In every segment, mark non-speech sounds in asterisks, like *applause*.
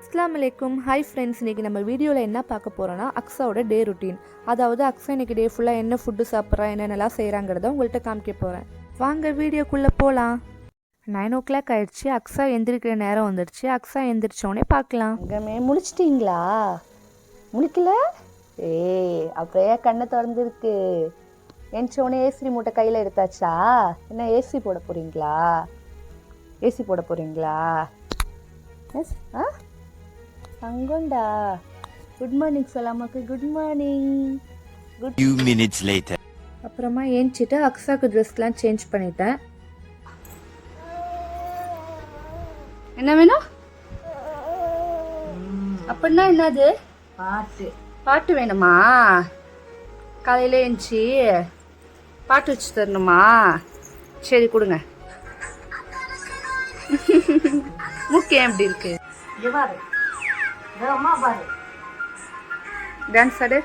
அஸ்லாம் வலைக்கும் hi friends இன்றைக்கி நம்ம வீடியோவில் என்ன பார்க்க போகிறோன்னா அக்ஸாவோட டே ருட்டீன் அதாவது அக்ஸா இன்னைக்கு டே ஃபுல்லாக என்ன ஃபுட்டு சாப்பிட்றா என்னென்னலாம் செய்கிறாங்கிறத உங்கள்கிட்ட காமிக்க போகிறேன் வாங்க வீடியோக்குள்ளே போகலாம் நைன் ஓ கிளாக் ஆயிடுச்சு. அக்ஸா எந்திரிக்கிற நேரம் வந்துடுச்சு அக்ஸா எந்திரிச்சோடனே பார்க்கலாம். தங்கமே முழிச்சிட்டிங்களா? முழிக்கல? ஏய் அப்படியே கண்ணை திறந்துருக்கு. என்ச்சோடனே ஏசி மூட்டை கையில் எடுத்தாச்சா? என்ன ஏசி போட போகிறீங்களா ஏசி போட போகிறீங்களா எஸ் ஆ? தங்கம்டா good morning சொல்லாமாக்கு. Good morning Few minutes later. அப்புறமா ஏஞ்சிட்டு அக்ஸாக்கு ட்ரெஸ்லாம் சேஞ்ச் பண்ணிட்டேன். என்ன வேணும்? அப்படின்னா என்னது? பாட்டு. பாட்டு வேணுமா? காலையில் எழுந்துச்சி பாட்டு வச்சு தரணுமா? சரி கொடுங்க. *laughs* மூக்கு ஏன் இப்படி இருக்கு? டான்ஸ் ஆடு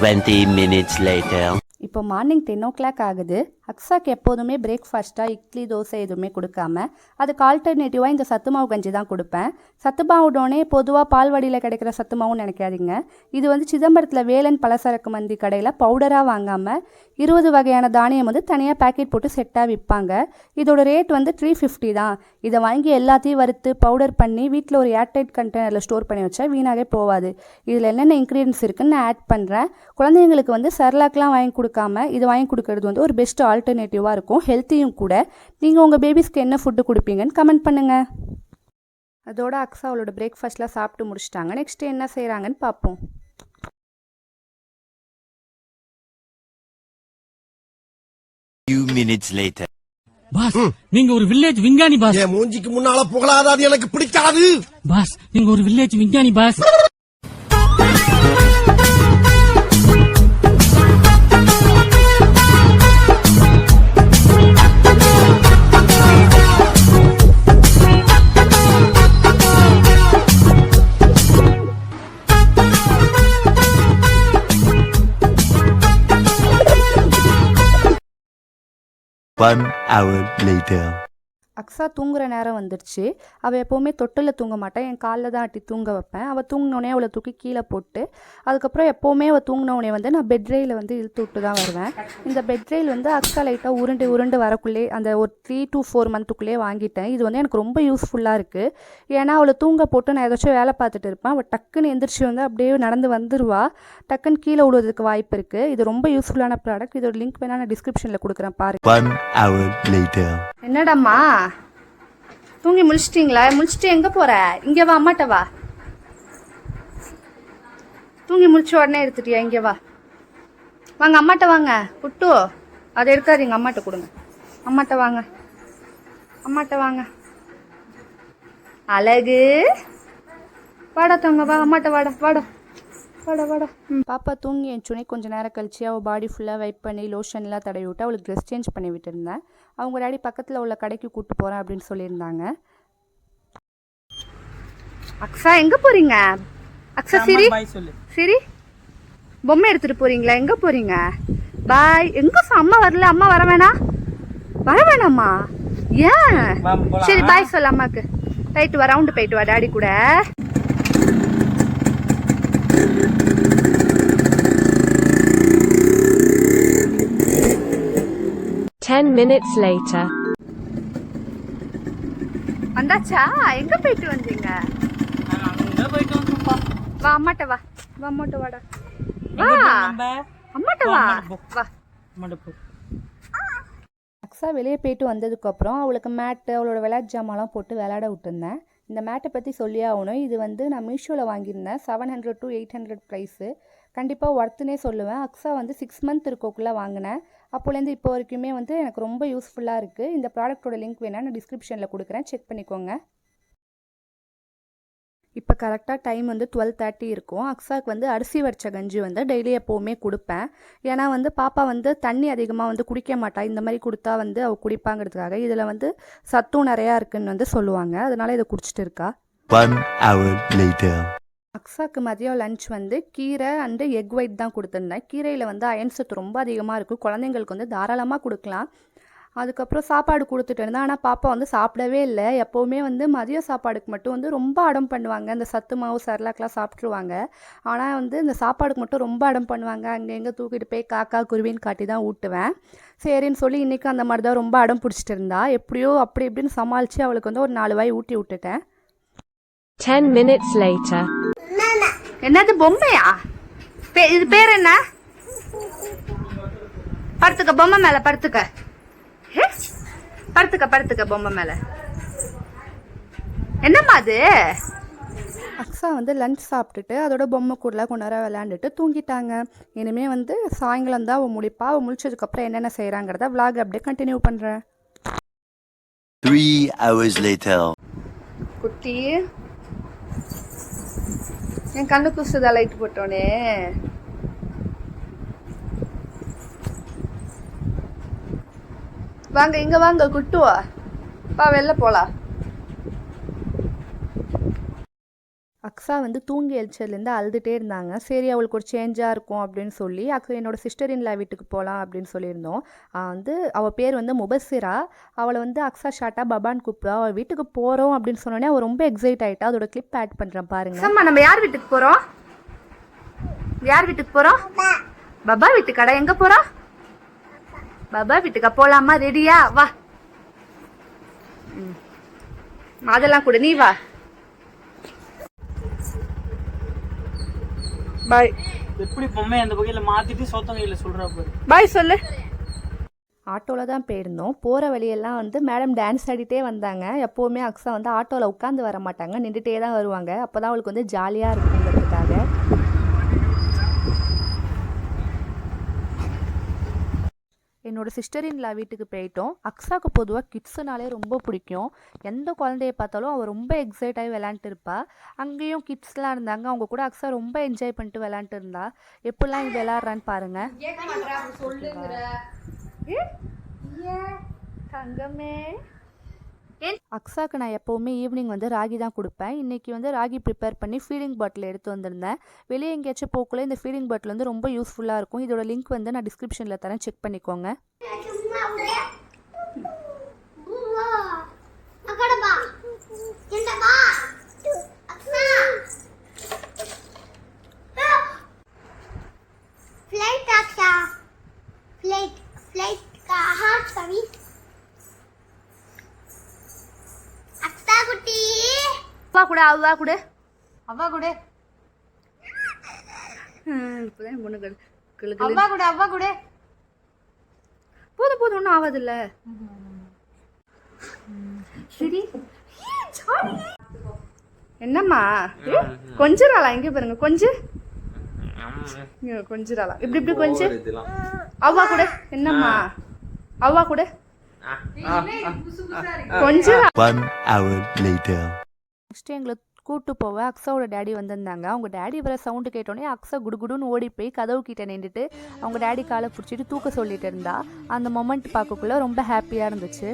20 minutes later. இப்போ மார்னிங் டென் ஓ கிளாக் ஆகுது. அக்ஸாக்கு எப்போதுமே பிரேக்ஃபாஸ்ட்டாக இட்லி தோசை எதுவுமே கொடுக்காம அதுக்கு ஆல்டர்னேட்டிவாக இந்த சத்து மாவு கஞ்சி தான் கொடுப்பேன். சத்து மாவுடனே பொதுவாக பால்வாடியில் கிடைக்கிற சத்து நினைக்காதீங்க. இது வந்து சிதம்பரத்தில் வேலன் பலசரக்கு மந்தி கடையில் பவுடராக வாங்காமல் இருபது வகையான தானியம் வந்து தனியாக பேக்கெட் போட்டு செட்டாக விற்பாங்க இதோட ரேட் வந்து த்ரீ ஃபிஃப்டி தான். இதை வாங்கி எல்லாத்தையும் வறுத்து பவுடர் பண்ணி வீட்டில் ஒரு ஏர்டைட் கண்டெய்னரில் ஸ்டோர் பண்ணி வச்சா வீணாகவே போகாது இதில் என்னென்ன இன்க்ரீடியன்ஸ் இருக்குன்னு நான் ஆட் பண்ணுறேன் குழந்தைங்களுக்கு வந்து சர்லாக்லாம் வாங்கி கொடுக்காம இது வாங்கி கொடுக்கறது வந்து ஒரு பெஸ்ட் ஆல்டர்னேட்டிவாக இருக்கும். ஹெல்த்தியும் கூட. நீங்கள் உங்கள் பேபிஸ்க்கு என்ன ஃபுட்டு கொடுப்பீங்கன்னு கமெண்ட் பண்ணுங்கள் அதோட அக்ஸா அவளோட பிரேக்ஃபாஸ்ட்லாம் சாப்பிட்டு முடிச்சிட்டாங்க. நெக்ஸ்ட் என்ன செய்கிறாங்கன்னு பார்ப்போம். Few minutes later. பாஸ் நீங்க ஒரு வில்லேஜ் விஞ்ஞானி பாஸ் மூஞ்சிக்கு முன்னால புகழாத அது எனக்கு பிடிக்காது? பாஸ் நீங்க ஒரு வில்லேஜ் விஞ்ஞானி boss One hour later. Aksa தூங்குற நேரம் வந்துடுச்சு. அவள் எப்போவுமே தொட்டில் தூங்க மாட்டான் என் காலில் தான் அட்டி தூங்க வைப்பேன். அவள் தூங்கினோடனே அவளை தூக்கி கீழே போட்டு அதுக்கப்புறம் எப்போவுமே அவள் தூங்கினோடனே வந்து நான் பெட் ரெயில வந்து இழுத்து விட்டு தான் வருவேன். இந்த பெட் ரெயில் வந்து அக்ஸா லைட்டாக உருண்டு உருண்டு வரக்குள்ளே அந்த ஒரு த்ரீ டு ஃபோர் மந்த்துக்குள்ளேயே வாங்கிட்டேன். இது வந்து எனக்கு ரொம்ப யூஸ்ஃபுல்லாக இருக்குது ஏன்னா அவளை தூங்க போட்டு நான் ஏதாச்சும் வேலை பார்த்துட்டு இருப்பேன். அவள் டக்குன்னு எந்திரிச்சு வந்து அப்படியே நடந்து வந்துருவா. டக்குன்னு கீழே விடுவதற்கு வாய்ப்பு இருக்குது இது ரொம்ப யூஸ்ஃபுல்லான ப்ராடக்ட் இதோட லிங்க் வேணால் நான் டிஸ்கிரிப்ஷனில் கொடுக்குறேன் பாருங்க. என்னடாம்மா தூங்கி முழிச்சிட்டிங்களா? முழிச்சிட்டு எங்கே போற? இங்கே வா அம்மாட்ட வா. தூங்கி முழிச்ச உடனே எடுத்துட்டியா? இங்கே வா. வாங்க அம்மாட்ட வாங்க. புட்டு அதை எடுக்காதீங்க அம்மாட்ட கொடுங்க. அம்மாட்ட வாங்க. அம்மாட்ட வாங்க. அழகு. வாடா தங்க வா. அம்மாட்ட வாடா வாடா. வாடா வாடா. ம். பாப்பா தூங்கி எழுந்துச்சுனே கொஞ்சம் நேரம் கழிச்சு அவள் பாடி ஃபுல்லாக வைப் பண்ணி லோஷன்லாம் தடவி விட்டு அவளுக்கு ட்ரெஸ் சேஞ்ச் பண்ணி விட்டுருந்தேன். அவங்க டாடி பக்கத்தில் உள்ள கடைக்கு கூப்பிட்டு போகிறேன் அப்படின்னு சொல்லியிருந்தாங்க. அக்ஸா எங்கே போகிறீங்க அக்ஸா சிரி. சிரி. பொம்மை எடுத்துகிட்டு போகிறீங்களா எங்கே போகிறீங்க பாய். எங்கே அம்மா வரல. அம்மா வர வேணாம் வர வேணாம்மா. ஏன்? சரி பாய் சொல்லு அம்மாக்கு. போயிட்டு வா ரவுண்டு போயிட்டு வா டாடி கூட. Ten minutes later. வந்தாச்சா? எங்க போயிட்டு வந்தீங்க? வா அம்மாட்ட வா. வா அம்மாட்ட வாடா. வா. அம்மாட்ட வா வா. அக்ஸா வெளியே போயிட்டு வந்ததுக்கப்புறம் அவளுக்கு மேட்டு அவளோட விளையாட்டு ஜாமான்லாம் போட்டு விளையாட விட்டுருந்தேன். இந்த மேட்டை பற்றி சொல்லியே ஆகணும். இது வந்து நான் மீஷோவில் வாங்கியிருந்தேன். Seven hundred to eight hundred price கண்டிப்பாக ஒர்த்துனே சொல்லுவேன். அக்ஸா வந்து சிக்ஸ் மந்த் இருக்கோக்குள்ளே வாங்கினேன். அப்போலேருந்து இப்போ வரைக்குமே வந்து எனக்கு ரொம்ப யூஸ்ஃபுல்லாக இருக்குது இந்த ப்ராடக்ட்டோட லிங்க் வேணால் நான் டிஸ்கிரிப்ஷனில் கொடுக்குறேன். செக் பண்ணிக்கோங்க. இப்போ கரெக்டாக டைம் வந்து டுவெல் தேர்ட்டி இருக்கும். அக்ஸாவுக்கு வந்து அரிசி வடித்த கஞ்சி வந்து டெய்லி எப்போவுமே கொடுப்பேன். ஏன்னா வந்து பாப்பா வந்து தண்ணி அதிகமாக வந்து குடிக்க மாட்டா. இந்த மாதிரி கொடுத்தா வந்து அவள் குடிப்பாங்கிறதுக்காக இதில் வந்து சத்தும் நிறையா இருக்குன்னு வந்து சொல்லுவாங்க. அதனால இதை குடிச்சிட்டு இருக்கா. One hour later. அக்ஸாக்கு மதியம் லஞ்ச் வந்து கீரை அண்டு எக் ஒயிட் தான் கொடுத்துருந்தேன். கீரையில் வந்து அயன் சத்து ரொம்ப அதிகமாக இருக்கும் குழந்தைங்களுக்கு வந்து தாராளமாக கொடுக்கலாம். அதுக்கப்புறம் சாப்பாடு கொடுத்துட்டு இருந்தேன். ஆனால் பாப்பா வந்து சாப்பிடவே இல்லை. எப்போவுமே வந்து மதிய சாப்பாடுக்கு மட்டும் வந்து ரொம்ப அடம் பண்ணுவாங்க. இந்த சத்து மாவு சரலாக்கெலாம் சாப்பிட்ருவாங்க ஆனால் வந்து இந்த சாப்பாடுக்கு மட்டும் ரொம்ப அடம் பண்ணுவாங்க. அங்கே எங்கே தூக்கிட்டு போய் காக்கா குருவின்னு காட்டி தான் ஊட்டுவேன். சரின்னு சொல்லி இன்றைக்கி அந்த மாதிரி தான் ரொம்ப அடம் பிடிச்சிட்டு இருந்தா. எப்படியோ அப்படி இப்படின்னு சமாளித்து அவளுக்கு வந்து ஒரு நாலு வாய் ஊட்டி விட்டுட்டேன். 10 minutes later. என்னது பொம்மையா? பே- இது பேர் என்ன? படுத்துக்க பொம்மை மேல படுத்துக்க. ஹே? படுத்துக்க படுத்துக்க பொம்மை மேல. என்னம்மா அது? அக்ஸா வந்து லஞ்ச் சாப்பிட்டுட்டு அதோட பொம்மை கூட கொஞ்ச நேரம் விளையாண்டுட்டு தூங்கிட்டாங்க. இனிமே வந்து சாயங்காலம் தான் அவள் முழிப்பா. அவள் முழிச்சதுக்கப்புறம் என்னென்ன செய்கிறாங்கிறத vlog அப்படியே கண்டினியூ பண்ணுறேன் Three hours later. குட்டி. என் கண்ணு குசுதா லைட் போட்டோனே. வாங்க இங்க வாங்க குட்டுவா. வா வெளில போலாம். அக்ஸா வந்து தூங்கி எழுச்சதுலேருந்து அழுதுகிட்டே இருந்தாங்க. சரி அவளுக்கு ஒரு சேஞ்சாக இருக்கும் அப்படின்னு சொல்லி அக்ஸா என்னோட சிஸ்டர் இன்லா வீட்டுக்கு போகலாம் அப்படின்னு சொல்லியிருந்தோம். வந்து அவள் பேர் வந்து முபஸ்ஸிரா அவளை வந்து அக்ஸா ஷாட்டா பபான்னு கூப்பிடுவா அவள் வீட்டுக்கு போகிறோம் அப்படின்னு சொன்னோடனே அவள் ரொம்ப எக்ஸைட் ஆகிட்டா அதோட கிளிப் ஆட் பண்ணுறேன் பாருங்க. அம்மா நம்ம யார் வீட்டுக்கு போகிறோம் யார் வீட்டுக்கு போகிறோம் பபா. வீட்டுக்கடா எங்கே போகிறோம் பபா வீட்டுக்கா போகலாமா ரெடியா வா. அதெல்லாம் கூட. நீ வா. பாய் எப்படி பொம்மை அந்த வகையில மாத்திட்டு சொத்தம் கையில சொல்றா பாரு. பாய் சொல்லு. ஆட்டோவில் தான் போயிருந்தோம். போகிற வழியெல்லாம் வந்து மேடம் டான்ஸ் ஆடிட்டே வந்தாங்க. எப்போவுமே அக்ஸா வந்து ஆட்டோவில் உட்காந்து வர மாட்டாங்க. நின்றுட்டே தான் வருவாங்க. அப்போ தான் அவளுக்கு வந்து ஜாலியாக இருக்குங்கிறதுக்காக என்னோட சிஸ்டர் இன்லா வீட்டுக்கு போயிட்டோம். அக்ஸாக்கு பொதுவாக கிட்ஸுனாலே ரொம்ப பிடிக்கும். எந்த குழந்தைய பார்த்தாலும் அவள் ரொம்ப எக்ஸைட் ஆகி விளையாண்டுட்டு இருப்பா அங்கேயும் கிட்ஸ்லாம் இருந்தாங்க. அவங்க கூட அக்ஸா ரொம்ப என்ஜாய் பண்ணிட்டு விளையாண்டுட்டு இருந்தா எப்படிலாம் இங்கே விளையாடுறான்னு பாருங்க. தங்கமே. அக்ஸாக்கு நான் எப்போவுமே ஈவினிங் வந்து ராகி தான் கொடுப்பேன். இன்றைக்கி வந்து ராகி ப்ரிப்பேர் பண்ணி ஃபீடிங் பாட்டில் எடுத்து வந்திருந்தேன். வெளியே எங்கேயாச்சும் போக்குள்ள இந்த ஃபீடிங் பாட்டில் வந்து ரொம்ப யூஸ்ஃபுல்லாக இருக்கும். இதோட லிங்க் வந்து நான் டிஸ்கிரிப்ஷனில் தரேன். செக் பண்ணிக்கோங்க. அவ்வா கூட. அவ்வா கூட. இப்போதான் பொண்ணு அவ்வா கூட அவ்வா கூட. போதும் போதும் ஒன்றும் ஆகாதுல்ல சரி என்னம்மா? கொஞ்சிராளா இங்கே பாருங்க கொஞ்சு. இங்க கொஞ்சிராளா இப்படி இப்படி கொஞ்சு. அவ்வா கூட. என்னம்மா? அவ்வா கூட. நெக்ஸ்ட்டு எங்களை கூட்டு போக அக்ஸாவோட டேடி வந்திருந்தாங்க. அவங்க டேடி வர சவுண்டு கேட்டோடனே அக்ஸா குடுகுடுன்னு ஓடி போய் கதவு கிட்ட நின்றுட்டு அவங்க டேடி காலை பிடிச்சிட்டு தூக்க சொல்லிட்டு இருந்தா. அந்த மொமெண்ட் பார்க்கக்குள்ள ரொம்ப ஹாப்பியாக இருந்துச்சு.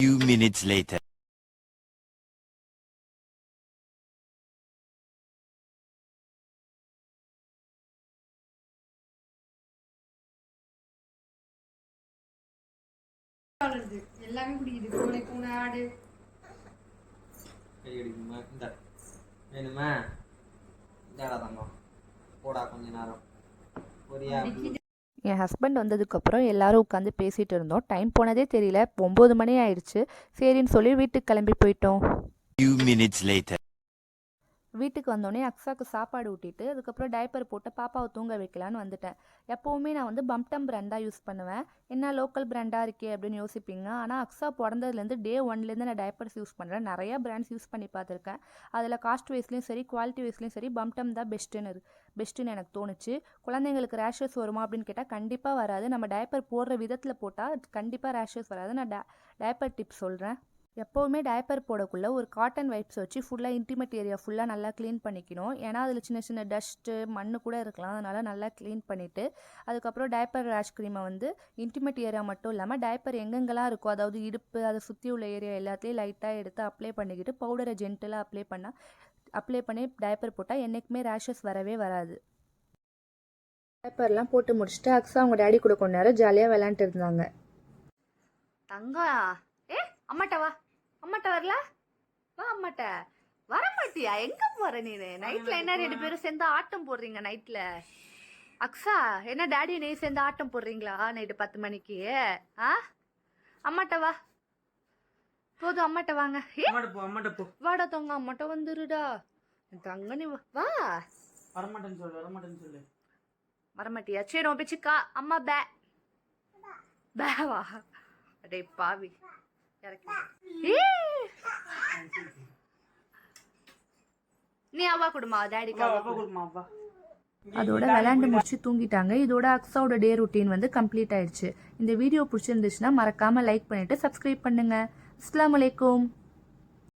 Few minutes later. கை அடிக்குமா இந்த. வேணுமா? இந்தாடா தங்கம். போடா கொஞ்ச நேரம். பொரியா என் ஹஸ்பண்ட் வந்ததுக்கப்புறம் எல்லாரும் உட்காந்து பேசிகிட்டு இருந்தோம். டைம் போனதே தெரியல. ஒம்பது மணி ஆயிடுச்சு சரின்னு சொல்லி வீட்டுக்கு கிளம்பி போயிட்டோம். Few minutes later. வீட்டுக்கு வந்தோடனே அக்ஸாக்கு சாப்பாடு ஊட்டிட்டு அதுக்கப்புறம் டைப்பர் போட்டு பாப்பாவை தூங்க வைக்கலான்னு வந்துட்டேன். எப்போவுமே நான் வந்து பம்டம் பிராண்டாக யூஸ் பண்ணுவேன். என்ன லோக்கல் பிராண்டாக இருக்கே அப்படின்னு யோசிப்பீங்க ஆனால் அக்ஸா பிறந்ததுலேருந்து டே ஒன்லேருந்து நான் டைப்பர்ஸ் யூஸ் பண்ணுறேன் நிறையா பிராண்ட்ஸ் யூஸ் பண்ணி பார்த்துருக்கேன். அதில் காஸ்ட் வைஸ்லேயும் சரி குவாலிட்டி வைஸ்லேயும் சரி பம்டம் தான் பெஸ்ட்டுன்னு பெஸ்ட்டுன்னு எனக்கு தோணுச்சு. குழந்தைங்களுக்கு ரேஷஸ் வருமா அப்படின்னு கேட்டால் கண்டிப்பாக வராது. நம்ம டைப்பர் போடுற விதத்தில் போட்டால் கண்டிப்பாக ரேஷஸ் வராது. நான் டை டைப்பர் டிப்ஸ் சொல்கிறேன் எப்போவுமே டயப்பர் போடக்குள்ளே ஒரு காட்டன் வைப்ஸ் வச்சு ஃபுல்லாக இன்டிமேட் ஏரியா ஃபுல்லாக நல்லா க்ளீன் பண்ணிக்கணும். ஏன்னா அதில் சின்ன சின்ன டஸ்ட்டு மண்ணு கூட இருக்கலாம். அதனால் நல்லா க்ளீன் பண்ணிவிட்டு அதுக்கப்புறம் டயப்பர் ரேஷ் க்ரீமை வந்து இன்டிமேட் ஏரியா மட்டும் இல்லாமல் டயப்பர் எங்கெங்கெல்லாம் இருக்கோ அதாவது இடுப்பு அதை சுற்றி உள்ள ஏரியா எல்லாத்தையும் லைட்டாக எடுத்து அப்ளை பண்ணிக்கிட்டு பவுடரை ஜென்டலாக அப்ளை பண்ணால் அப்ளை பண்ணி டயப்பர் போட்டால் என்றைக்குமே ரேஷஸ் வரவே வராது. டயப்பர்லாம் போட்டு முடிச்சுட்டு அக்ஸா அவங்க டேடி கூட கொஞ்ச நேரம் ஜாலியாக விளாண்டுட்டு இருந்தாங்க. தங்கம்? ஏ அம்மாட்டவா அம்மாட்ட வரல? வா அம்மாட்ட. வர மாட்டியா? எங்க போற நீனு? நைட்ல என்ன ரெண்டு பேரும் சேர்ந்து ஆட்டம் போடுறீங்க நைட்ல அக்ஸா என்ன டேடி நீ சேர்ந்து ஆட்டம் போடுறீங்களா நைட்டு பத்து மணிக்கு? ஆ? அம்மாட்ட வா. போதும் அம்மாட்ட வாங்க. வாடா தங்க அம்மாட்ட வந்துருடா. தங்க நீ வா. வரமாட்டேன்னு சொல்லு வரமாட்டேன்னு சொல்லு. வரமாட்டியா? சரி உன் பிச்சுக்கா அம்மா பே. பே வா. அடே பாவி. நீ அவ்வா கொடுமா டேடிக்கு அவ்வா கொடுமா அப்பா அதோட விளையாண்டு முடிச்சு தூங்கிட்டாங்க. இதோட அக்ஸாவோட டே ரொட்டீன் வந்து கம்ப்ளீட் ஆயிடுச்சு. இந்த வீடியோ பிடிச்சிருந்துச்சுன்னா மறக்காம லைக் பண்ணிட்டு சப்ஸ்கிரைப் பண்ணுங்க. அஸ்ஸலாமு அலைக்கும்.